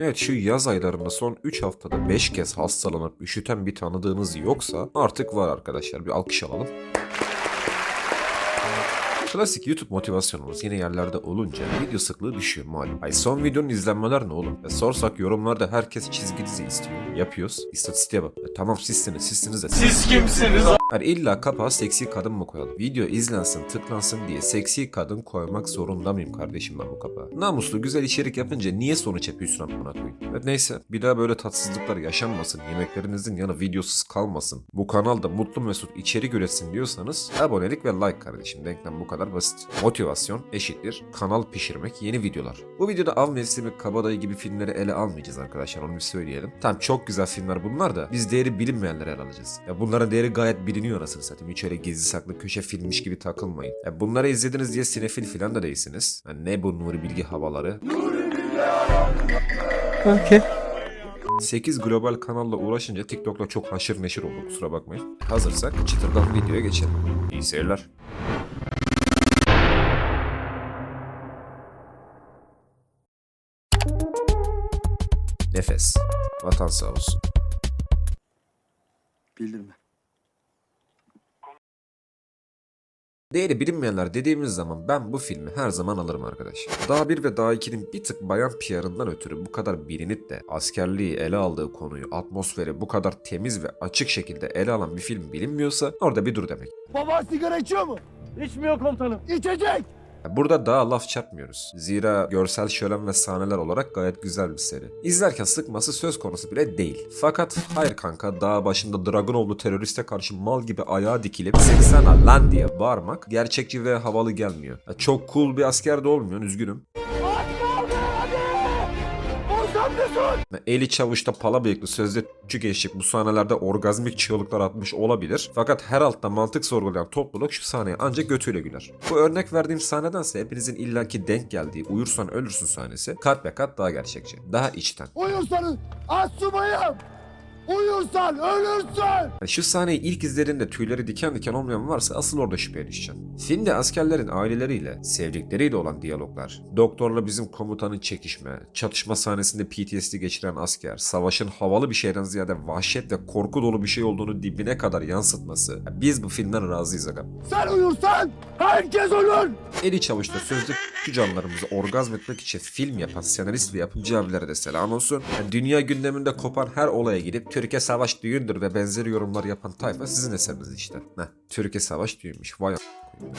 Evet şu yaz aylarında son 3 haftada 5 kez hastalanıp üşüten bir tanıdığınız yoksa artık var arkadaşlar. Bir alkış alalım. Klasik YouTube motivasyonumuz yine yerlerde olunca video sıklığı düşüyor malum. Ay son videonun izlenmeler ne oğlum? E sorsak yorumlarda herkes çizgi dizi istiyor. Yapıyoruz. İstatistiğe bak. E tamam sizsiniz, sizsiniz de. Siz kimsiniz? Yani illa kapağa seksi kadın mı koyalım? Video izlensin, tıklansın diye seksi kadın koymak zorunda mıyım kardeşim ben bu kapağa? Namuslu güzel içerik yapınca niye sonuç yapıyorsun amına koyayım? Evet neyse bir daha böyle tatsızlıklar yaşanmasın, yemeklerinizin yanı videosuz kalmasın. Bu kanalda mutlu mesut içerik üretsin diyorsanız abonelik ve like kardeşim. Denklem bu kadar basit. Motivasyon eşittir kanal pişirmek yeni videolar. Bu videoda av mevsimi kabadayı gibi filmleri ele almayacağız arkadaşlar onu bir söyleyelim. Tamam çok güzel filmler bunlar da biz değeri bilinmeyenleri ele alacağız. Ya bunların değeri gayet biliniyor anasını satayım. Hiç öyle gizli saklı köşe filmmiş gibi takılmayın. Ya bunları izlediniz diye sinefil falan da değilsiniz. Ya ne bu Nuri Bilgi havaları. Okay. 8 global kanalla uğraşınca TikTok'la çok haşır neşir oldu kusura bakmayın. Hazırsak çıtırdan videoya geçelim. İyi seyirler. Vatan sağ olsun. Bildirme. Değeri bilinmeyenler dediğimiz zaman ben bu filmi her zaman alırım arkadaş. Daha 1 ve daha 2'nin bir tık bayan PR'ından ötürü bu kadar bilinip de askerliği ele aldığı konuyu, atmosferi bu kadar temiz ve açık şekilde ele alan bir film bilinmiyorsa orada bir dur demek. Baba sigara içiyor mu? İçmiyor komutanım. İçecek. Burada daha laf çarpmıyoruz. Zira görsel şölen ve sahneler olarak gayet güzel bir seri. İzlerken sıkması söz konusu bile değil. Fakat hayır kanka dağ başında Dragunovlu teröriste karşı mal gibi ayağa dikilip sıksana lan diye bağırmak gerçekçi ve havalı gelmiyor. Ya çok cool bir asker de olmuyor üzgünüm. Ya Eli çavuşta pala bıyıklı sözde Türkçü gençlik bu sahnelerde orgazmik çığlıklar atmış olabilir. Fakat her altta mantık sorgulayan topluluk şu sahneye ancak götüyle güler. Bu örnek verdiğim sahnedense hepinizin illaki denk geldiği uyursan ölürsün sahnesi kat be kat daha gerçekçi. Daha içten. Uyursanız asubayım. Uyursan ölürsün. Şu sahneyi ilk izlediğinde tüyleri diken diken olmayan varsa asıl orada şüpheye düşeceksin. Filmde askerlerin aileleriyle, sevdikleriyle olan diyaloglar, doktorla bizim komutanın çekişme, çatışma sahnesinde PTSD geçiren asker, savaşın havalı bir şeyden ziyade vahşet ve korku dolu bir şey olduğunu dibine kadar yansıtması. Ya Biz bu filmden razıyız aga. Sen uyursan herkes ölür. Eli Çavuş'ta şu canlarımızı orgazm etmek için film yapan senarist ve yapımcı abilere de selam olsun. Yani dünya gündeminde kopan her olaya gidip Türkiye savaş düğündür ve benzeri yorumlar yapan tayfa sizin eseriniz işte. Heh, Türkiye savaş düğünmüş vay.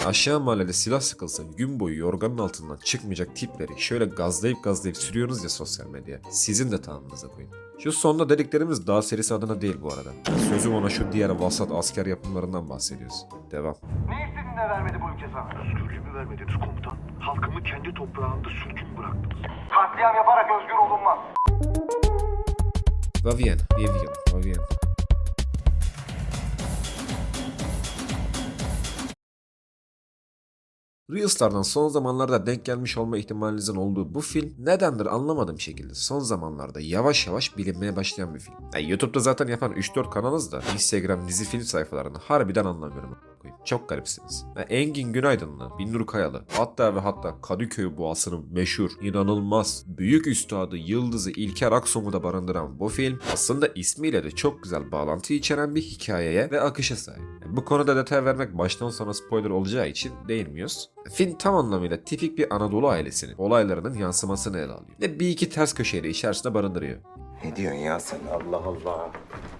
Aşağı mahallede silah sıkılsa gün boyu yorganın altından çıkmayacak tipleri şöyle gazlayıp gazlayıp sürüyorsunuz ya sosyal medya. Sizin de tahammülünüze koyun. Şu sonda dediklerimiz daha serisi adına değil bu arada. Sözüm ona şu diğer vasat asker yapımlarından bahsediyoruz. Devam. Ne istediğin de vermedi bu ülke sana? Özgürlüğümü vermediniz komutan. Halkımı kendi toprağında sürgün bıraktınız. Katliam yaparak özgür olunmaz. va bien, bien, bien, va bien. Reels'lardan son zamanlarda denk gelmiş olma ihtimalinizin olduğu bu film nedendir anlamadığım şekilde son zamanlarda yavaş yavaş bilinmeye başlayan bir film. Yani YouTube'da zaten yapan 3-4 kanalız da Instagram dizi film sayfalarını harbiden anlamıyorum. Çok garipsiniz. Yani Engin Günaydınlı, Binnur Kayalı, hatta ve hatta Kadıköy Boğası'nın meşhur, inanılmaz, büyük üstadı Yıldız'ı İlker Aksom'u da barındıran bu film aslında ismiyle de çok güzel bağlantı içeren bir hikayeye ve akışa sahip. Yani bu konuda detay vermek baştan sona spoiler olacağı için değinmiyoruz. Film tam anlamıyla tipik bir Anadolu ailesinin olaylarının yansımasını ele alıyor. Ve bir iki ters köşeyi de içerisinde barındırıyor. Ne diyorsun ya sen Allah Allah.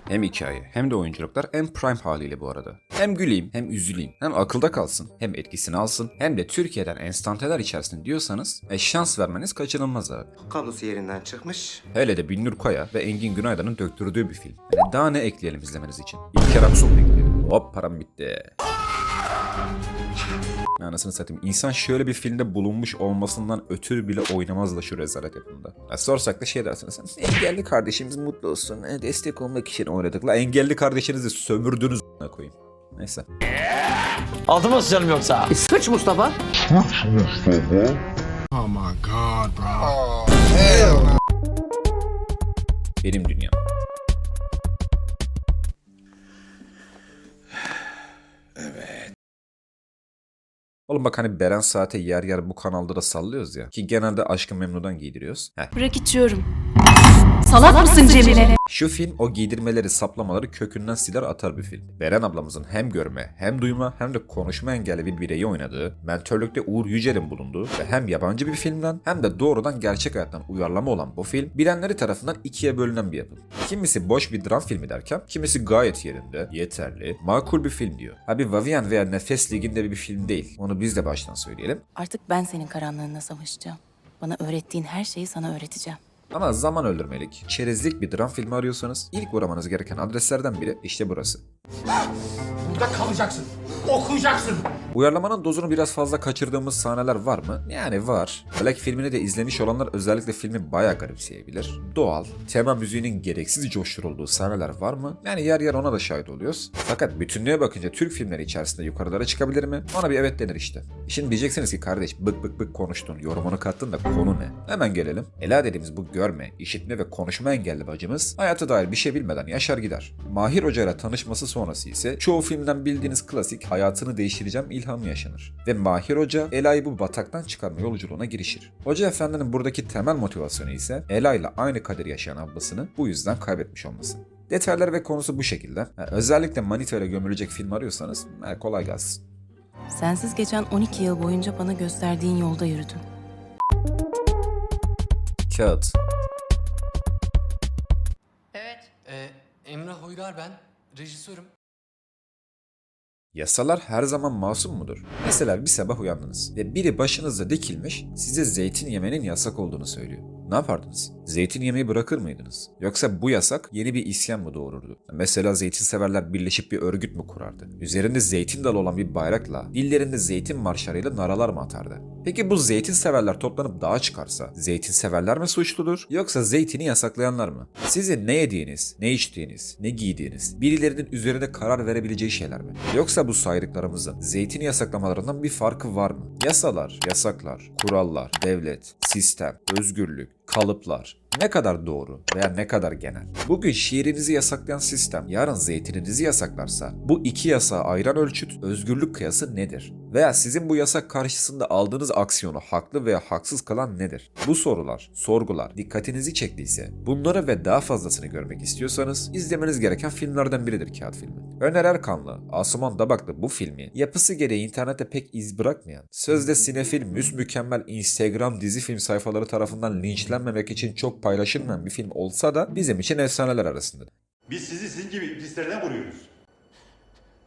Hem hikaye hem de oyunculuklar en prime haliyle bu arada. Hem güleyim hem üzüleyim hem akılda kalsın hem etkisini alsın hem de Türkiye'den enstanteler içerisinde diyorsanız e, şans vermeniz kaçınılmaz abi. Kablosu yerinden çıkmış. Hele de Binnur Kaya ve Engin Günaydın'ın döktürdüğü bir film. Yani daha ne ekleyelim izlemeniz için? İlker Aksu'nu ekleyelim. Hop param bitti. Anasını satayım. İnsan şöyle bir filmde bulunmuş olmasından ötürü bile oynamaz da şu rezalet yapımında. Ya sorsak da şey dersiniz. Engelli kardeşimiz mutlu olsun. e, Destek olmak için oynadık. La engelli kardeşinizi sömürdünüz a**ına koyayım. Neyse. Altıma sıçarım yoksa. Sıç Mustafa. Benim dünyam. Oğlum bak hani Beren Saat'e yer yer bu kanalda da sallıyoruz ya. Ki genelde Aşkı Memnu'dan giydiriyoruz. Heh. Bırak içiyorum. Salak mısın Cemile? Şu film o giydirmeleri, saplamaları kökünden siler atar bir film. Beren ablamızın hem görme, hem duyma, hem de konuşma engelli bir bireyi oynadığı, mentörlükte Uğur Yücel'in bulunduğu ve hem yabancı bir filmden hem de doğrudan gerçek hayattan uyarlama olan bu film, bilenleri tarafından ikiye bölünen bir yapım. Kimisi boş bir dram filmi derken, kimisi gayet yerinde, yeterli, makul bir film diyor. Ha bir Vavien veya Nefes Ligi'nde bir film değil. Onu biz de baştan söyleyelim. Artık ben senin karanlığına savaşacağım. Bana öğrettiğin her şeyi sana öğreteceğim. Ama zaman öldürmelik, çerezlik bir dram filmi arıyorsanız ilk uğramanız gereken adreslerden biri işte burası. Burada kalacaksın. Okuyacaksın. Uyarlamanın dozunu biraz fazla kaçırdığımız sahneler var mı? Yani var. Black filmini de izlemiş olanlar özellikle filmi bayağı garipseyebilir. Doğal, tema müziğinin gereksiz coşturulduğu sahneler var mı? Yani yer yer ona da şahit oluyoruz. Fakat bütünlüğe bakınca Türk filmleri içerisinde yukarılara çıkabilir mi? Ona bir evet denir işte. Şimdi diyeceksiniz ki kardeş bık bık bık konuştun, yorumunu kattın da konu ne? Hemen gelelim. Ela dediğimiz bu görme, işitme ve konuşma engelli bacımız hayata dair bir şey bilmeden yaşar gider. Mahir Hoca ile tanışması sonrası ise çoğu filmden bildiğiniz klasik hayatını değiştireceğim ilhamı yaşanır. Ve Mahir Hoca Ela'yı bu bataktan çıkarma yolculuğuna girişir. Hoca Efendi'nin buradaki temel motivasyonu ise Ela ile aynı kaderi yaşayan ablasını bu yüzden kaybetmiş olması. Detaylar ve konusu bu şekilde. Özellikle Manito ile gömülecek film arıyorsanız kolay gelsin. Sensiz geçen 12 yıl boyunca bana gösterdiğin yolda yürüdüm. Kağıt. Evet. Ee, Emrah Uygar ben. Rejisörüm. Yasalar her zaman masum mudur? Mesela bir sabah uyandınız ve biri başınızda dikilmiş size zeytin yemenin yasak olduğunu söylüyor. Ne yapardınız? Zeytin yemeyi bırakır mıydınız? Yoksa bu yasak yeni bir isyan mı doğururdu? Mesela zeytin severler birleşip bir örgüt mü kurardı? Üzerinde zeytin dalı olan bir bayrakla, dillerinde zeytin marşlarıyla naralar mı atardı? Peki bu zeytin severler toplanıp dağa çıkarsa, zeytin severler mi suçludur? Yoksa zeytini yasaklayanlar mı? Sizin ne yediğiniz, ne içtiğiniz, ne giydiğiniz, birilerinin üzerinde karar verebileceği şeyler mi? Yoksa bu saydıklarımızın zeytini yasaklamalarından bir farkı var mı? Yasalar, yasaklar, kurallar, devlet, sistem, özgürlük, kalıplar ne kadar doğru veya ne kadar genel? Bugün şiirinizi yasaklayan sistem yarın zeytininizi yasaklarsa bu iki yasağı ayıran ölçüt özgürlük kıyası nedir? Veya sizin bu yasak karşısında aldığınız aksiyonu haklı veya haksız kılan nedir? Bu sorular, sorgular dikkatinizi çektiyse bunları ve daha fazlasını görmek istiyorsanız izlemeniz gereken filmlerden biridir Kağıt filmi. Öner Erkanlı, Asuman Dabaklı bu filmi yapısı gereği internette pek iz bırakmayan, sözde sinefil müs mükemmel Instagram dizi film sayfaları tarafından linçlenmemek için çok paylaşılmayan bir film olsa da bizim için efsaneler arasında. Biz sizi sizin gibi iblislerden vuruyoruz.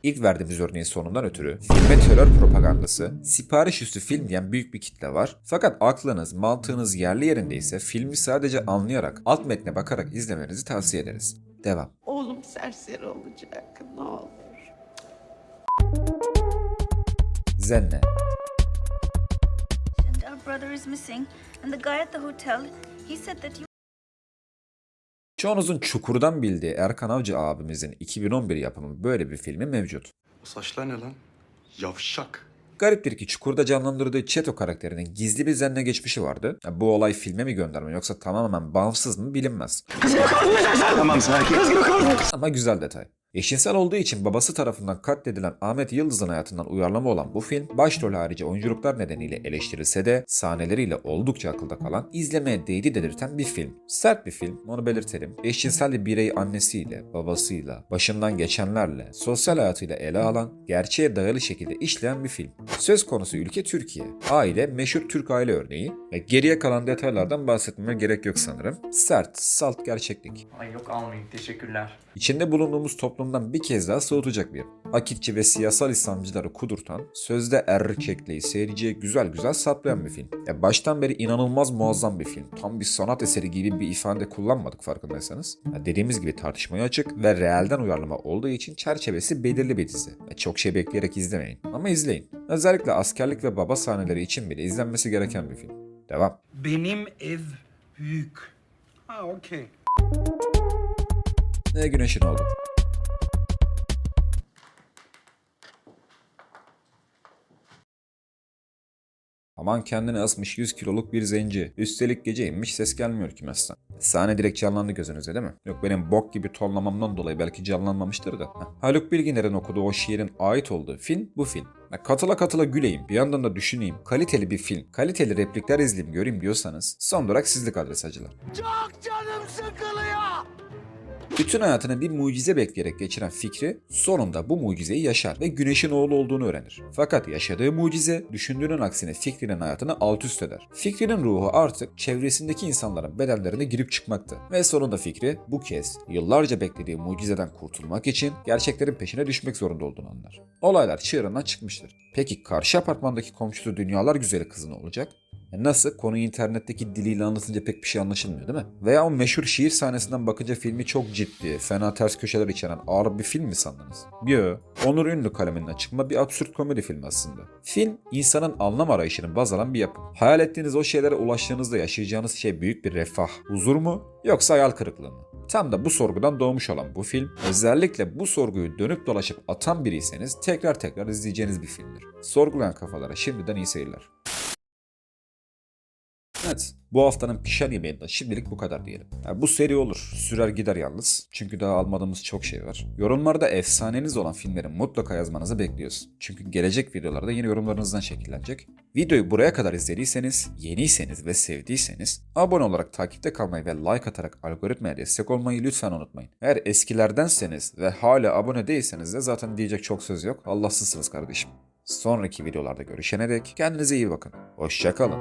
İlk verdiğimiz örneğin sonundan ötürü filme terör propagandası, sipariş üstü film diyen büyük bir kitle var. Fakat aklınız, mantığınız yerli yerindeyse filmi sadece anlayarak, alt metne bakarak izlemenizi tavsiye ederiz. Devam. Oğlum serseri olacak. Ne olur. Zenne. Our brother is missing, and the guy at the hotel, he said that you Çoğunuzun çukurdan bildiği Erkan Avcı abimizin 2011 yapımı böyle bir filmi mevcut. O saçlar ne lan? Yavşak. Gariptir ki Çukur'da canlandırdığı Çeto karakterinin gizli bir zenne geçmişi vardı. Ya Bu olay filme mi gönderme yoksa tamamen bağımsız mı bilinmez. Tamam sakin. Ama güzel detay. Eşcinsel olduğu için babası tarafından katledilen Ahmet Yıldız'ın hayatından uyarlama olan bu film, başrol harici oyunculuklar nedeniyle eleştirilse de sahneleriyle oldukça akılda kalan, izlemeye değdi dedirten bir film. Sert bir film, onu belirtelim. Eşcinsel bir bireyi annesiyle, babasıyla, başından geçenlerle, sosyal hayatıyla ele alan, gerçeğe dayalı şekilde işleyen bir film. Söz konusu ülke Türkiye. Aile, meşhur Türk aile örneği ve geriye kalan detaylardan bahsetmeme gerek yok sanırım. Sert, salt gerçeklik. Ay yok almayın. Teşekkürler. İçinde bulunduğumuz toplumdan bir kez daha soğutacak bir. Akitçi ve siyasal İslamcıları kudurtan, sözde erkekliği seyirciye güzel güzel saplayan bir film. Ya baştan beri inanılmaz muazzam bir film. Tam bir sanat eseri gibi bir ifade kullanmadık farkındaysanız. Ya dediğimiz gibi tartışmaya açık ve realden uyarlama olduğu için çerçevesi belirli bir dizi. Ya çok şey bekleyerek izlemeyin ama izleyin. Özellikle askerlik ve baba sahneleri için bile izlenmesi gereken bir film. Devam. Benim ev büyük. Ha okey. Ne güneşin oldu. Aman kendini asmış 100 kiloluk bir zenci. Üstelik gece inmiş ses gelmiyor kimesden. Sahne direkt canlandı gözünüze değil mi? Yok benim bok gibi tonlamamdan dolayı belki canlanmamıştır da. Heh. Haluk Bilginer'in okuduğu o şiirin ait olduğu film bu film. Katıla katıla güleyim, bir yandan da düşüneyim. Kaliteli bir film, kaliteli replikler izleyeyim, göreyim diyorsanız son olarak sizlik adres acılar. Çok canım sıkılıyor. Bütün hayatını bir mucize bekleyerek geçiren Fikri sonunda bu mucizeyi yaşar ve Güneş'in oğlu olduğunu öğrenir. Fakat yaşadığı mucize düşündüğünün aksine Fikri'nin hayatını alt üst eder. Fikri'nin ruhu artık çevresindeki insanların bedenlerine girip çıkmakta. Ve sonunda Fikri bu kez yıllarca beklediği mucizeden kurtulmak için gerçeklerin peşine düşmek zorunda olduğunu anlar. Olaylar çığırından çıkmıştır. Peki karşı apartmandaki komşusu dünyalar güzeli kızı ne olacak? Nasıl? Konuyu internetteki diliyle anlatınca pek bir şey anlaşılmıyor değil mi? Veya o meşhur şiir sahnesinden bakınca filmi çok ciddi, fena ters köşeler içeren ağır bir film mi sandınız? Yo. Onur Ünlü kaleminden çıkma bir absürt komedi filmi aslında. Film, insanın anlam arayışını baz alan bir yapım. Hayal ettiğiniz o şeylere ulaştığınızda yaşayacağınız şey büyük bir refah, huzur mu? Yoksa hayal kırıklığı mı? Tam da bu sorgudan doğmuş olan bu film, özellikle bu sorguyu dönüp dolaşıp atan biriyseniz tekrar tekrar izleyeceğiniz bir filmdir. Sorgulayan kafalara şimdiden iyi seyirler. Evet, bu haftanın pişen yemeğinden şimdilik bu kadar diyelim. Ya bu seri olur, sürer gider yalnız. Çünkü daha almadığımız çok şey var. Yorumlarda efsaneniz olan filmleri mutlaka yazmanızı bekliyoruz. Çünkü gelecek videolarda yeni yorumlarınızdan şekillenecek. Videoyu buraya kadar izlediyseniz, yeniyseniz ve sevdiyseniz abone olarak takipte kalmayı ve like atarak algoritmaya destek olmayı lütfen unutmayın. Eğer eskilerdenseniz ve hala abone değilseniz de zaten diyecek çok söz yok. Allahsızsınız kardeşim. Sonraki videolarda görüşene dek kendinize iyi bakın. Hoşçakalın.